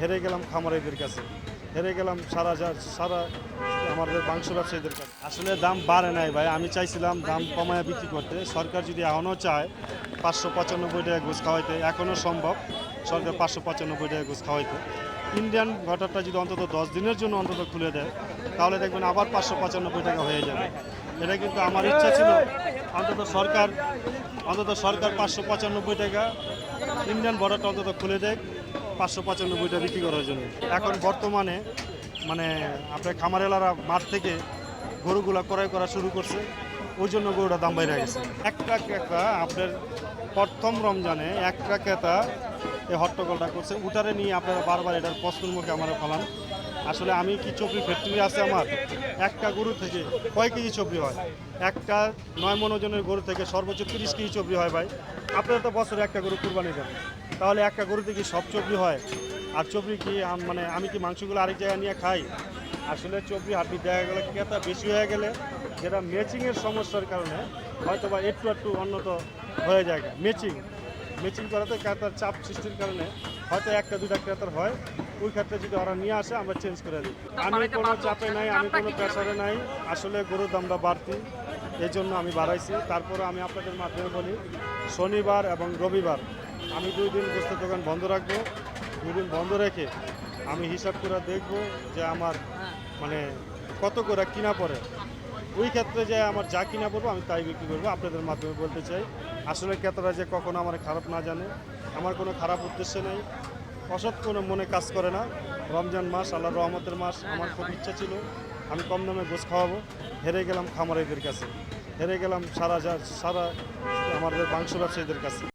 হেরে গেলাম খামারিদের কাছে। হেরে গেলাম সারা সারা আমাদের মাংস ব্যবসায়ীদের কাছে। আসলে দাম বাড়ে নাই ভাই। আমি চাইছিলাম দাম কমায় বিক্রি করতে। সরকার যদি এখনও চায় পাঁচশো পঁচানব্বই টাকা ঘুষ খাওয়াইতে, এখনও সম্ভব সরকার পাঁচশো পঁচানব্বই টাকা ঘুষ খাওয়াইতে। ইন্ডিয়ান ঘটারটা যদি অন্তত দশ দিনের জন্য অন্তত খুলে দেয়, তাহলে দেখবেন আবার পাঁচশো পঁচানব্বই টাকা হয়ে যাবে। এটা কিন্তু আমার ইচ্ছা ছিল। অন্তত সরকার অন্তত সরকার পাঁচশো পঁচানব্বই টাকা, ইন্ডিয়ান বর্ডারটা অন্তত খুলে দেয় পাঁচশো পঁচানব্বইটা বিক্রি করার জন্য। এখন বর্তমানে মানে আপনার খামারেলারা মাঠ থেকে গরুগুলা ক্রয় করা শুরু করছে, ওই জন্য গরুটা দাম বাইরে গেছে। একটা ক্রেতা আপনার প্রথম রমজানে একটা ক্রেতা এই হট্টগোলটা করছে উটারে নিয়ে আপনারা বারবার এটার প্রশ্নের মুখে আমার ফেলান আসলে আমি কি চপড়ি ফ্যাক্টরি আছে আমার? একটা গরু থেকে কয় কেজি চপড়ি হয়? একটা নয় মন ওজনের গরু থেকে সর্বোচ্চ তিরিশ কেজি চপড়ি হয় ভাই। আপনারা তো বছরে একটা গরু কুরবানি দেন। তাহলে একটা গরুতে কি সব চপড়ি হয়? আর চপড়ি কি মানে আমি কি মাংসগুলো আরেক জায়গায় নিয়ে খাই? আসলে চপড়ি হাড্ডি দেখা গেলে ক্রেতা বেশি হয়ে গেলে যেটা ম্যাচিংয়ের সমস্যার কারণে হয়তো বা একটু একটু উন্নত হয়ে যায়। ম্যাচিং ম্যাচিং করাতে ক্রেতার চাপ সৃষ্টির কারণে হয়তো একটা দুটা ক্রেতার হয়। ওই ক্ষেত্রে যদি ওরা নিয়ে আসে আমরা চেঞ্জ করে দিই। আমি কোনো চাপে নাই আমি কোনো প্রেশারে নাই। আসলে গরুর দামটা বাড়তি এই জন্য আমি বাড়াইছি। তারপরে আমি আপনাদের মাধ্যমে বলি শনিবার এবং রবিবার আমি দুই দিন বসতে দোকান বন্ধ রাখব। দুই দিন বন্ধ রেখে আমি হিসাব করে দেখব যে আমার মানে কত করে কিনা পড়ে। ওই ক্ষেত্রে যে আমার যা কিনা পড়ব আমি তাই বিক্রি করব। আপনাদের মাধ্যমে বলতে চাই, আসলে ক্রেতারা যে কখনো আমার খারাপ না জানে, আমার কোনো খারাপ উদ্দেশ্য নেই। অসৎ কোনো মনে কাজ করে না। রমজান মাস আল্লাহ রহমতের মাস, আমার খুব ইচ্ছা ছিল। আমি কম দামে গোছ খাওয়াবো। হেরে গেলাম খামারিদের কাছে। হেরে গেলাম সারা যা সারা আমাদের মাংস ব্যবসায়ীদের কাছে।